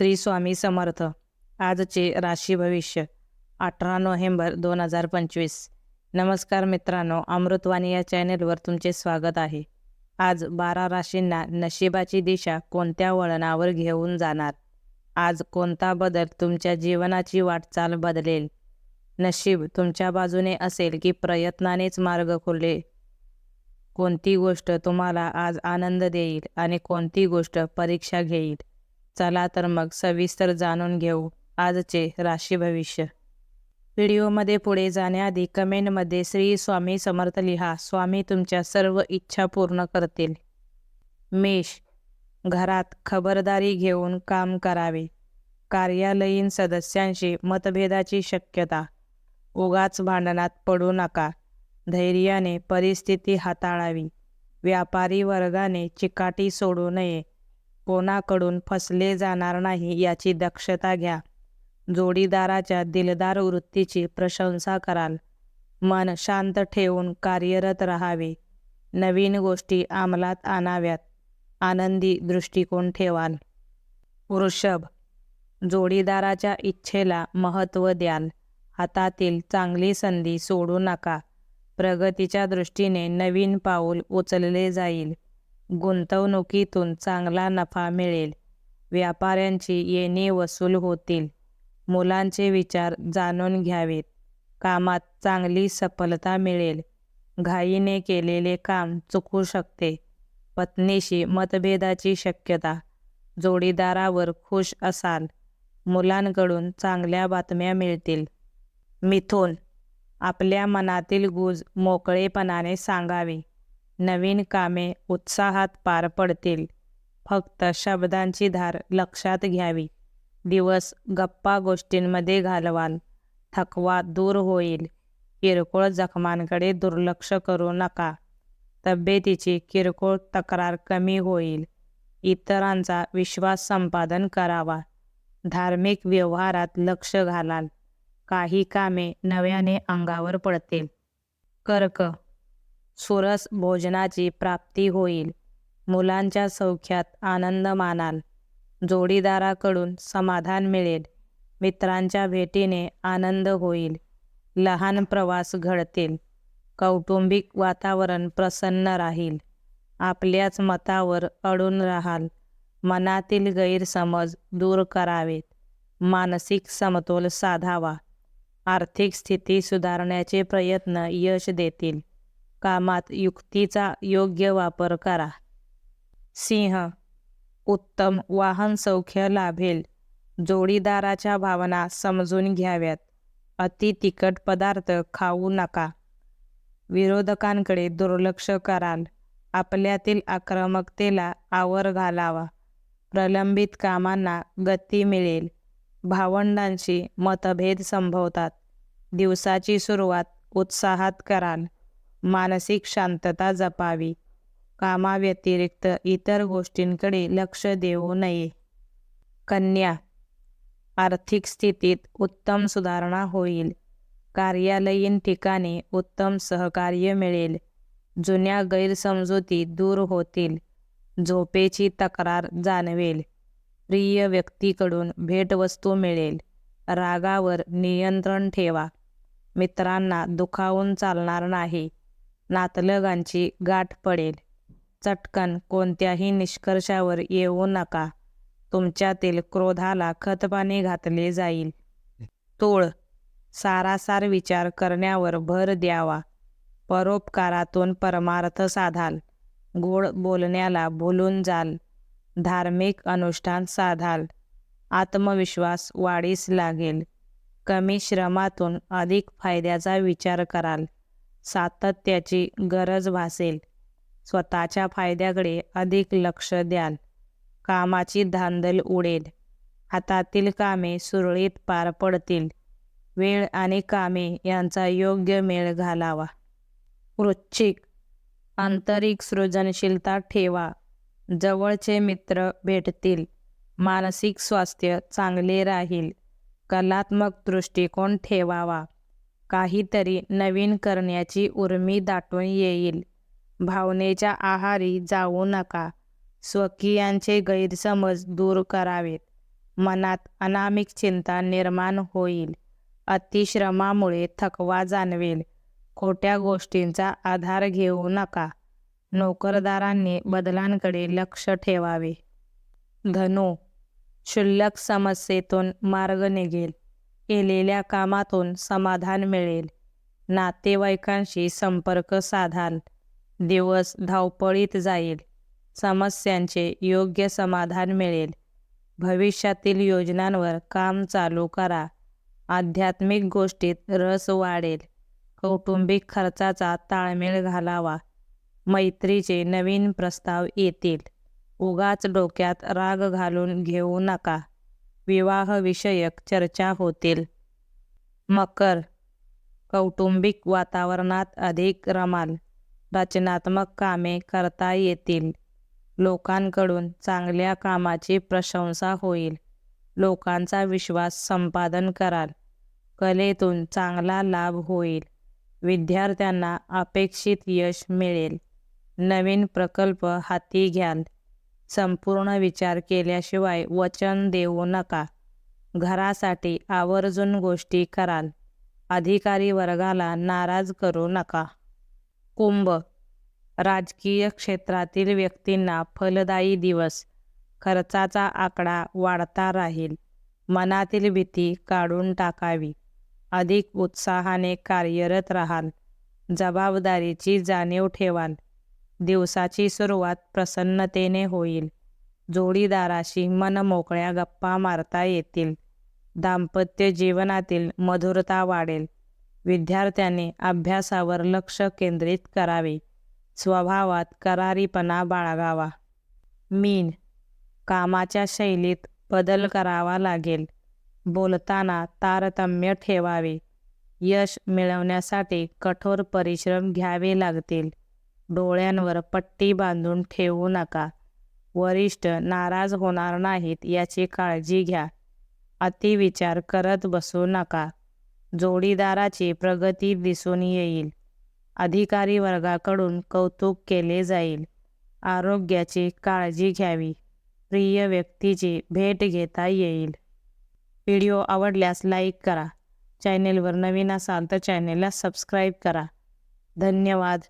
श्री स्वामी समर्थ. आजचे राशी भविष्य अठरा नोव्हेंबर दोन हजार पंचवीस. नमस्कार मित्रांनो अमृतवाणी या चॅनेलवर तुमचे स्वागत आहे. आज बारा राशींना नशिबाची दिशा कोणत्या वळणावर घेऊन जाणार? आज कोणता बदल तुमच्या जीवनाची वाटचाल बदलेल? नशीब तुमच्या बाजूने असेल की प्रयत्नानेच मार्ग खुले कोणती गोष्ट तुम्हाला आज आनंद देईल आणि कोणती गोष्ट परीक्षा घेईल? चला तर मग सविस्तर जाणून घेऊ आजचे राशी भविष्य. व्हिडिओमध्ये पुढे जाण्याआधी कमेंटमध्ये श्री स्वामी समर्थ लिहा. स्वामी तुमच्या सर्व इच्छा पूर्ण करतील. मेष घरात खबरदारी घेऊन काम करावे. कार्यालयीन सदस्यांशी मतभेदाची शक्यता. उगाच भांडणात पडू नका. धैर्याने परिस्थिती हाताळावी. व्यापारी वर्गाने चिकाटी सोडू नये. कोणाकडून फसले जाणार नाही याची दक्षता घ्या. जोडीदाराच्या दिलदार वृत्तीची प्रशंसा कराल. मन शांत ठेवून कार्यरत राहावे. नवीन गोष्टी अंमलात आणाव्यात. आनंदी दृष्टिकोन ठेवाल. वृषभ जोडीदाराच्या इच्छेला महत्त्व द्याल. हातातील चांगली संधी सोडू नका. प्रगतीच्या दृष्टीने नवीन पाऊल उचलले जाईल. गुंतवणुकीतून चांगला नफा मिळेल. व्यापाऱ्यांची येणी वसूल होतील. मुलांचे विचार जाणून घ्यावेत. कामात चांगली सफलता मिळेल. घाईने केलेले काम चुकू शकते. पत्नीशी मतभेदाची शक्यता. जोडीदारावर खुश असाल. मुलांकडून चांगल्या बातम्या मिळतील. मिथून. आपल्या मनातील गुज मोकळेपणाने सांगावे. नवीन कामे उत्साहात पार पडतील. फक्त शब्दांची धार लक्षात घ्यावी. दिवस गप्पा गोष्टींमध्ये घालवाल. थकवा दूर होईल. किरकोळ जखमांकडे दुर्लक्ष करू नका. तब्येतीची किरकोळ तक्रार कमी होईल. इतरांचा विश्वास संपादन करावा. धार्मिक व्यवहारात लक्ष घालाल. काही कामे नव्याने अंगावर पडतील. कर्क सुरस भोजनाची प्राप्ती होईल. मुलांच्या सौख्यात आनंद मानाल. जोडीदाराकडून समाधान मिळेल. मित्रांच्या भेटीने आनंद होईल. लहान प्रवास घडतील. कौटुंबिक वातावरण प्रसन्न राहील. आपल्याच मतावर अडून राहाल. मनातील गैरसमज दूर करावेत. मानसिक समतोल साधावा. आर्थिक स्थिती सुधारण्याचे प्रयत्न यश देतील. कामात युक्तीचा योग्य वापर करा. सिंह उत्तम वाहन सौख्य लाभेल. जोडीदाराच्या भावना समजून घ्याव्यात. अति तिखट पदार्थ खाऊ नका. विरोधकांकडे दुर्लक्ष कराल. आपल्यातील आक्रमकतेला आवर घालावा. प्रलंबित कामांना गती मिळेल. भावंडांशी मतभेद संभवतात. दिवसाची सुरुवात उत्साहात कराल. मानसिक शांतता जपावी. कामाव्यतिरिक्त इतर गोष्टींकडे लक्ष देऊ नये. कन्या. आर्थिक स्थितीत उत्तम सुधारणा होईल. कार्यालयीन ठिकाणी उत्तम सहकार्य मिळेल. जुन्या गैरसमजुती दूर होतील. झोपेची तक्रार जाणवेल. प्रिय व्यक्तीकडून भेटवस्तू मिळेल. रागावर नियंत्रण ठेवा. मित्रांना दुखावून चालणार नाही. नातलगांची गाठ पडेल. चटकन कोणत्याही निष्कर्षावर येऊ नका. तुमच्यातील क्रोधाला खतपाणी घातले जाईल. तोळ. सारासार विचार करण्यावर भर द्यावा. परोपकारातून परमार्थ साधाल. गोड बोलण्याला भुलून जाल. धार्मिक अनुष्ठान साधाल. आत्मविश्वास वाढीस लागेल. कमी श्रमातून अधिक फायद्याचा विचार कराल. सातत्याची गरज भासेल. स्वतःच्या फायद्याकडे अधिक लक्ष द्याल. कामाची धांदल उडेल. हातातील कामे सुरळीत पार पडतील. वेळ आणि कामे यांचा योग्य मेळ घालावा. वृश्चिक आंतरिक सृजनशीलता ठेवा. जवळचे मित्र भेटतील. मानसिक स्वास्थ्य चांगले राहील. कलात्मक दृष्टिकोन ठेवावा. काहीतरी नवीन करण्याची उर्मी दाटून येईल. भावनेच्या आहारी जाऊ नका. स्वकीयांचे गैरसमज दूर करावेत. मनात अनामिक चिंता निर्माण होईल. अतिश्रमामुळे थकवा जाणवेल. खोट्या गोष्टींचा आधार घेऊ नका. नोकरदारांनी बदलांकडे लक्ष ठेवावे. धनु क्षुल्लक समस्येतून मार्ग निघेल. केलेल्या कामातून समाधान मिळेल. नातेवाईकांशी संपर्क साधाल दिवस धावपळीत जाईल. समस्यांचे योग्य समाधान मिळेल. भविष्यातील योजनांवर काम चालू करा. आध्यात्मिक गोष्टीत रस वाढेल. कौटुंबिक खर्चाचा ताळमेळ घालावा. मैत्रीचे नवीन प्रस्ताव येतील. उगाच डोक्यात राग घालून घेऊ नका. विवाहविषयक चर्चा होतील. मकर कौटुंबिक वातावरणात अधिक रमाल. रचनात्मक कामे करता येतील. लोकांकडून चांगल्या कामाची प्रशंसा होईल. लोकांचा विश्वास संपादन कराल. कलेतून चांगला लाभ होईल. विद्यार्थ्यांना अपेक्षित यश मिळेल. नवीन प्रकल्प हाती घ्याल. संपूर्ण विचार केल्याशिवाय वचन देऊ नका. घरासाठी आवर्जून गोष्टी कराल. अधिकारी वर्गाला नाराज करू नका. कुंभ. राजकीय क्षेत्रातील व्यक्तींना फलदायी दिवस. खर्चाचा आकडा वाढता राहील. मनातील भीती काढून टाकावी. अधिक उत्साहाने कार्यरत राहाल. जबाबदारीची जाणीव ठेवाल. दिवसाची सुरुवात प्रसन्नतेने होईल. जोडीदाराशी मनमोकळ्या गप्पा मारता येतील. दाम्पत्य जीवनातील मधुरता वाढेल. विद्यार्थ्यांनी अभ्यासावर लक्ष केंद्रित करावे. स्वभावात करारीपणा बाळगावा. मीन. कामाच्या शैलीत बदल करावा लागेल. बोलताना तारतम्य ठेवावे. यश मिळवण्यासाठी कठोर परिश्रम घ्यावे लागतील. डोळ्यांवर पट्टी बांधून ठेवू नका. वरिष्ठ नाराज होणार नाहीत याची काळजी घ्या. अतिविचार करत बसू नका. जोडीदाराची प्रगती दिसून येईल. अधिकारी वर्गाकडून कौतुक केले जाईल. आरोग्याची काळजी घ्यावी. प्रिय व्यक्तीची भेट घेता येईल. व्हिडिओ आवडल्यास लाईक करा. चॅनेलवर नवीन असाल तर चॅनेलला सबस्क्राईब करा. धन्यवाद.